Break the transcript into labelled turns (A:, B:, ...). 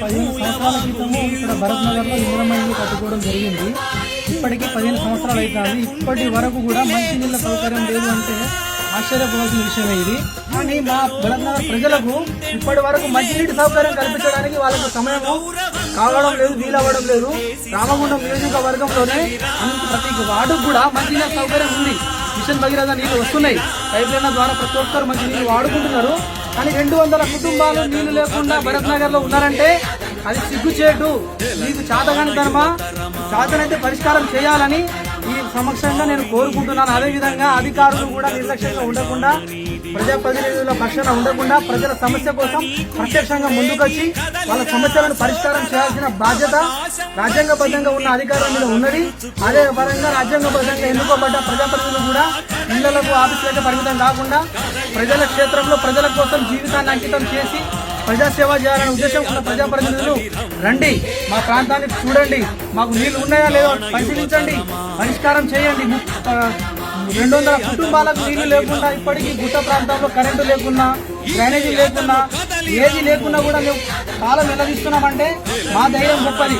A: పదిహేను సంవత్సరాల క్రితము ఇక్కడ భరత్ కట్టుకోవడం జరిగింది. ఇప్పటికీ పదిహేను సంవత్సరాలు అవుతుంది ఇప్పటి వరకు కూడా మంచినీళ్ళ సౌకర్యం లేదు అంటే ఆశ్చర్యపోవాల్సిన విషయమే ఇది. కానీ మా భరత్ ప్రజలకు ఇప్పటి వరకు మంచినీటి సౌకర్యం కల్పించడానికి వాళ్ళకు సమయం కావడం లేదు వీలవ్వడం లేదు. రామగుండం నియోజకవర్గంలోనే ప్రతి వార్డుకు కూడా మంచినీళ్ళ సౌకర్యం ఉంది. మిషన్ భగీరథ నీళ్ళు వస్తున్నాయి. పైప్ ద్వారా ప్రతి ఒక్కరు మంచి నీళ్ళు వాడుకుంటున్నారు. కానీ రెండు వందల కుటుంబాలు నీళ్ళు లేకుండా భరత్ నగర్లో ఉన్నారంటే అది సిగ్గుచేటు. మీకు చాతగాని ధర్మ? చాతనైతే పరిష్కారం చేయాలని ఈ సమక్షంగా నేను కోరుకుంటున్నాను. అదేవిధంగా అధికారులు కూడా నిర్లక్ష్యంగా ఉండకుండా ప్రజాప్రతినిధుల పక్షాన ఉండకుండా ప్రజల సమస్య కోసం ప్రత్యక్షంగా ముందుకొచ్చి వాళ్ళ సమస్యలను పరిష్కారం చేయాల్సిన బాధ్యత రాజ్యాంగబద్ధంగా ఉన్న అధికారుల మీద ఉన్నది. అదే పరంగా రాజ్యాంగబద్ధంగా ఎన్నుకోబడ్డ ప్రజాప్రతినిధులు కూడా ఇళ్ళకు ఆఫీసులకు పరిమితం కాకుండా ప్రజల క్షేత్రంలో ప్రజల కోసం జీవితాన్ని అంకితం చేసి ప్రజాసేవ చేయాలనే ఉద్దేశం ఉన్న ప్రజాప్రతినిధులు రండి. మా ప్రాంతాన్ని చూడండి. మాకు నీళ్ళు ఉన్నాయా లేదో పరిశీలించండి. పరిష్కారం చేయండి. రెండు వందల కుటుంబాలకు నీళ్ళు లేకుండా ఇప్పటికీ గుట్ట ప్రాంతంలో కరెంటు లేకున్నా డ్రైనేజీ లేకున్నా ఏది లేకున్నా కూడా మేము కాలం నిలదీస్తున్నామంటే మా ధైర్యం గొప్పది.